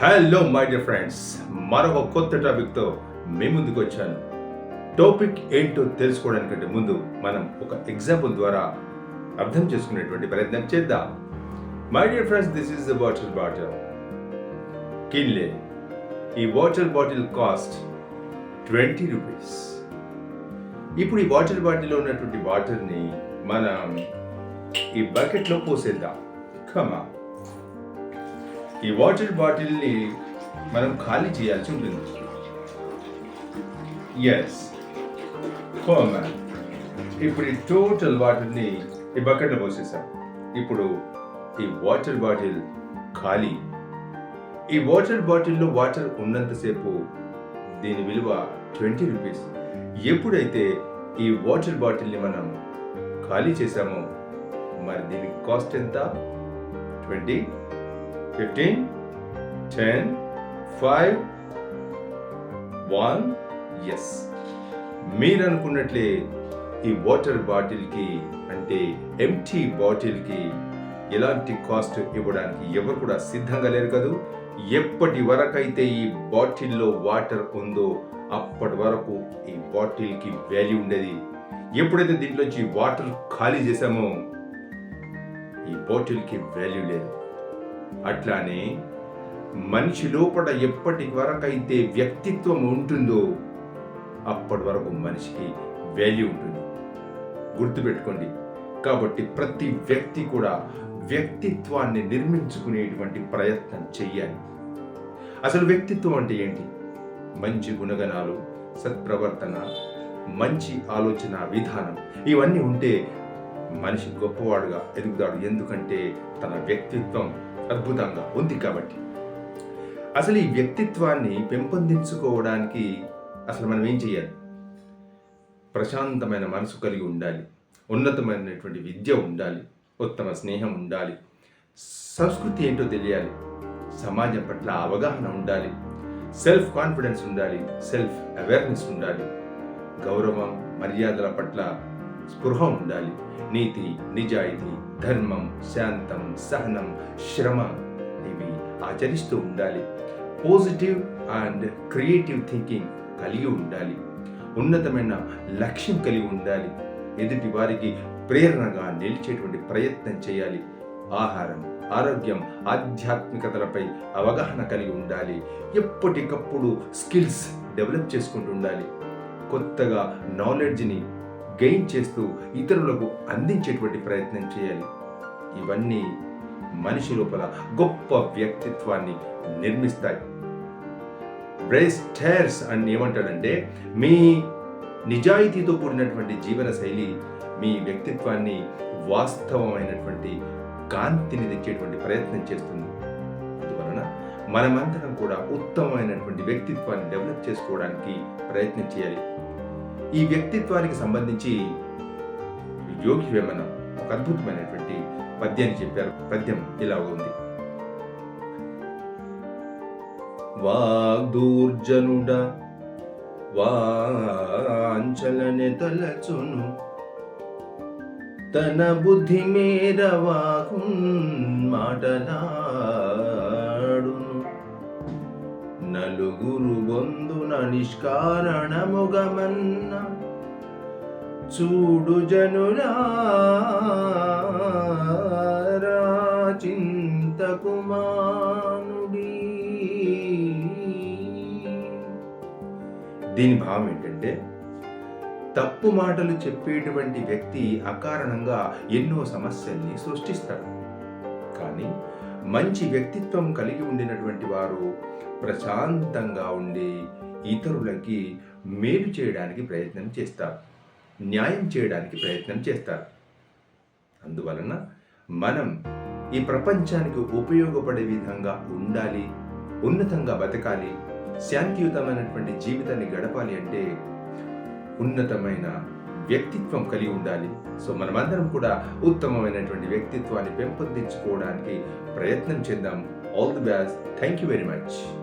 Hello my dear friends మరొక కొత్త టాపిక్తో మీ ముందుకు వచ్చాను. టాపిక్ ఏంటో తెలుసుకోవడానికంటే ముందు మనం ఒక ఎగ్జాంపుల్ ద్వారా అర్థం చేసుకునేటువంటి ప్రయత్నం చేద్దాం. My dear friends this is the water bottle Kinley ఈ water bottle cost twenty rupees ఇప్పుడు ఈ వాటర్ బాటిల్లో ఉన్నటువంటి వాటర్ని మనం ఈ బకెట్లో పోసేద్దాం. కమా ఈ వాటర్ బాటిల్ని మనం ఖాళీ చేయాల్సి ఉంటుంది. ఎస్ కోమన్ ఇప్పుడు ఈ టోటల్ వాటర్ని ఈ బకెట్లో పోసేసాం. ఇప్పుడు ఈ వాటర్ బాటిల్ ఖాళీ. ఈ వాటర్ బాటిల్లో వాటర్ ఉన్నంతసేపు దీని విలువ ట్వంటీ రూపీస్ ఎప్పుడైతే ఈ వాటర్ బాటిల్ని మనం ఖాళీ చేసామో మరి దీనికి కాస్ట్ ఎంత? Twenty fifteen ten five one yes మీరు అనుకున్నట్లే ఈ వాటర్ బాటిల్కి అంటే ఎంటీ బాటిల్కి ఎలాంటి కాస్ట్ ఇవ్వడానికి ఎవరు కూడా సిద్ధంగా లేరు కదూ? ఎప్పటి వరకైతే ఈ బాటిల్లో వాటర్ ఉందో అప్పటి వరకు ఈ బాటిల్కి వాల్యూ ఉండేది. ఎప్పుడైతే దీంట్లోంచి వాటర్ ఖాళీ చేశామో ఈ బాటిల్కి వాల్యూ లేదు. అట్లానే మనిషి లోపల ఎప్పటి వరకైతే వ్యక్తిత్వం ఉంటుందో అప్పటి వరకు మనిషికి వాల్యూ ఉంటుంది. గుర్తుపెట్టుకోండి. కాబట్టి ప్రతి వ్యక్తి కూడా వ్యక్తిత్వాన్ని నిర్మించుకునేటువంటి ప్రయత్నం చెయ్యాలి. అసలు వ్యక్తిత్వం అంటే ఏంటి? మంచి గుణగణాలు సత్ప్రవర్తన మంచి ఆలోచన విధానం. ఇవన్నీ ఉంటే మనిషి గొప్పవాడుగా ఎదుగుతాడు. ఎందుకంటే తన వ్యక్తిత్వం అద్భుతంగా ఉంది కాబట్టి. అసలు ఈ వ్యక్తిత్వాన్ని పెంపొందించుకోవడానికి అసలు మనం ఏం చేయాలి? ప్రశాంతమైన మనసు కలిగి ఉండాలి. ఉన్నతమైనటువంటి విద్య ఉండాలి. ఉత్తమ స్నేహం ఉండాలి. సంస్కృతి ఏంటో తెలియాలి. సమాజం పట్ల అవగాహన ఉండాలి. సెల్ఫ్ కాన్ఫిడెన్స్ ఉండాలి. సెల్ఫ్ అవేర్నెస్ ఉండాలి. గౌరవం మర్యాదల పట్ల స్పృహ ఉండాలి. నీతి నిజాయితీ ధర్మం శాంతం సహనం శ్రమ ఇవి ఆచరిస్తూ ఉండాలి. పాజిటివ్ అండ్ క్రియేటివ్ థింకింగ్ కలిగి ఉండాలి. ఉన్నతమైన లక్ష్యం కలిగి ఉండాలి. ఎదుటి వారికి ప్రేరణగా నిలిచేటువంటి ప్రయత్నం చేయాలి. ఆహారం ఆరోగ్యం ఆధ్యాత్మికతలపై అవగాహన కలిగి ఉండాలి. ఎప్పటికప్పుడు స్కిల్స్ డెవలప్ చేసుకుంటూ ఉండాలి. కొత్తగా నాలెడ్జ్ని గెయిన్ చేస్తూ ఇతరులకు అందించేటువంటి ప్రయత్నం చేయాలి. ఇవన్నీ మనిషి లోపల గొప్ప వ్యక్తిత్వాన్ని నిర్మిస్తాయి. బ్రేస్ టైర్స్ అని ఏమంటాడంటే మీ నిజాయితీతో కూడినటువంటి జీవన శైలి మీ వ్యక్తిత్వాన్ని వాస్తవమైనటువంటి కాంతిని తెచ్చేటువంటి ప్రయత్నం చేస్తుంది. అందువలన మనమందరం కూడా ఉత్తమమైనటువంటి వ్యక్తిత్వాన్ని డెవలప్ చేసుకోవడానికి ప్రయత్నం చేయాలి. ఈ వ్యక్తిత్వానికి సంబంధించి యోగి వేమన ఒక అద్భుతమైనటువంటి పద్యాన్ని చెప్పారు. పద్యం ఇలా ఉంది. వాగ్దూర్జనుడ వాంచలనే తలచును. తన బుద్ధి మేర వాకున్ మాటలాడును. నలుగురు నిష్కారణముగమన్న చూడు జనులారా చింతకుమానుడి దీని భావం ఏంటంటే తప్పు మాటలు చెప్పేటువంటి వ్యక్తి అకారణంగా ఎన్నో సమస్యల్ని సృష్టిస్తాడు. కానీ మంచి వ్యక్తిత్వం కలిగి ఉండినటువంటి వారు ప్రశాంతంగా ఉండి ఇతరులకి మేలు చేయడానికి ప్రయత్నం చేస్తారు. న్యాయం చేయడానికి ప్రయత్నం చేస్తారు. అందువలన మనం ఈ ప్రపంచానికి ఉపయోగపడే విధంగా ఉండాలి ఉన్నతంగా బతకాలి శాంతియుతమైనటువంటి జీవితాన్ని గడపాలి అంటే ఉన్నతమైన వ్యక్తిత్వం కలిగి ఉండాలి. సో మనమందరం కూడా ఉత్తమమైనటువంటి వ్యక్తిత్వాన్ని పెంపొందించుకోవడానికి ప్రయత్నం చేద్దాం. All the best thank you very much